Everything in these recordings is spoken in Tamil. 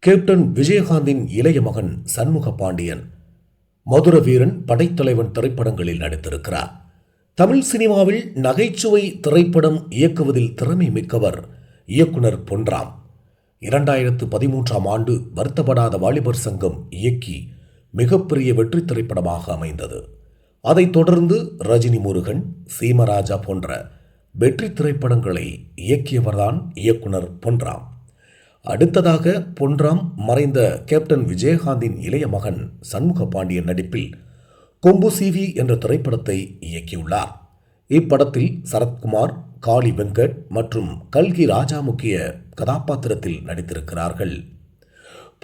கேப்டன் விஜயகாந்தின் இளைய மகன் சண்முக பாண்டியன் மதுர வீரன் படைத்தலைவன் திரைப்படங்களில் நடித்திருக்கிறார். தமிழ் சினிமாவில் நகைச்சுவை திரைப்படம் இயக்குவதில் திறமை மிக்கவர் இயக்குனர் பொன்ராம். இரண்டாயிரத்து பதிமூன்றாம் ஆண்டு வருத்தப்படாத வாலிபர் சங்கம் இயக்கி மிகப்பெரிய வெற்றி திரைப்படமாக அமைந்தது. அதைத் தொடர்ந்து ரஜினி முருகன் சீமராஜா போன்ற வெற்றி திரைப்படங்களை இயக்கியவர்தான் இயக்குனர் பொன்ராம். அடுத்ததாக பொன்ராம் மறைந்த கேப்டன் விஜயகாந்தின் இளைய மகன் சண்முக பாண்டியன் நடிப்பில் கொம்பு சிவி என்ற திரைப்படத்தை இயக்கியுள்ளார். இப்படத்தில் சரத்குமார் காளி வெங்கட் மற்றும் கல்கி ராஜா முக்கிய கதாபாத்திரத்தில் நடித்திருக்கிறார்கள்.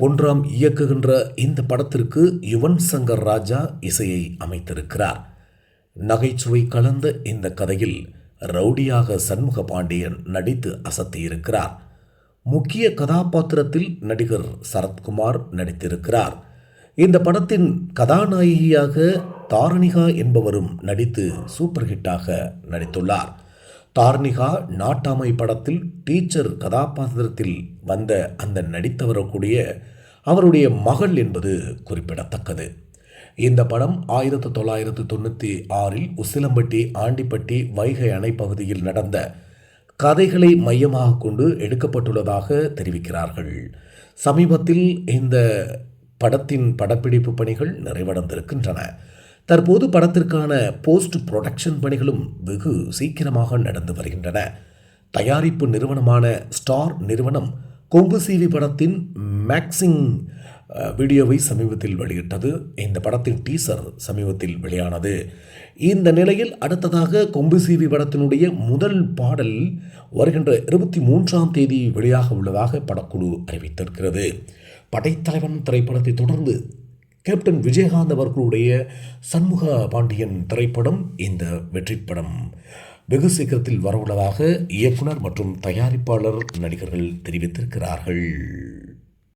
பொன்ராம் இயக்குகின்ற இந்த படத்திற்கு யுவன் சங்கர் ராஜா இசையை அமைத்திருக்கிறார். நகைச்சுவை கலந்த இந்த கதையில் ரவுடியாக சண்முக பாண்டியன் நடித்து அசத்தியிருக்கிறார். முக்கிய கதாபாத்திரத்தில் நடிகர் சரத்குமார் நடித்திருக்கிறார். இந்த படத்தின் கதாநாயகியாக தாரணிகா என்பவரும் நடித்து சூப்பர் ஹிட்டாக நடித்துள்ளார். தார்னிகா நாட்டாமை படத்தில் டீச்சர் கதாபாத்திரத்தில் வந்த அந்த நடித்தவரக்கூடிய அவருடைய மகள் என்பது குறிப்பிடத்தக்கது. இந்த படம் ஆயிரத்தி தொள்ளாயிரத்து தொண்ணூற்றி ஆறில் உசிலம்பட்டி ஆண்டிப்பட்டி வைகை அணை பகுதியில் நடந்த கதைகளை மையமாக கொண்டு எடுக்கப்பட்டுள்ளதாக தெரிவிக்கிறார்கள். சமீபத்தில் இந்த படத்தின் படப்பிடிப்பு பணிகள் நிறைவடைந்திருக்கின்றன. தற்போது படத்திற்கான போஸ்ட் புரொடக்ஷன் பணிகளும் வெகு சீக்கிரமாக நடந்து வருகின்றன. தயாரிப்பு நிறுவனமான ஸ்டார் நிறுவனம் கொம்பு சீவி படத்தின் மேக்சிங் வீடியோவை சமீபத்தில் வெளியிட்டது. இந்த படத்தின் டீசர் சமீபத்தில் வெளியானது. இந்த நிலையில் அடுத்ததாக கொம்பு சீவி படத்தினுடைய முதல் பாடல் வருகின்ற இருபத்தி மூன்றாம் தேதி வெளியாக உள்ளதாக படக்குழு அறிவித்திருக்கிறது. படைத்தலைவன் திரைப்படத்தை தொடர்ந்து கேப்டன் விஜயகாந்த் அவர்களுடைய சண்முக பாண்டியன் திரைப்படம் இந்த வெற்றிப்படம் வெகு சீக்கிரத்தில் வரவுள்ளதாக இயக்குனர் மற்றும் தயாரிப்பாளர் நடிகர்கள் தெரிவித்திருக்கிறார்கள்.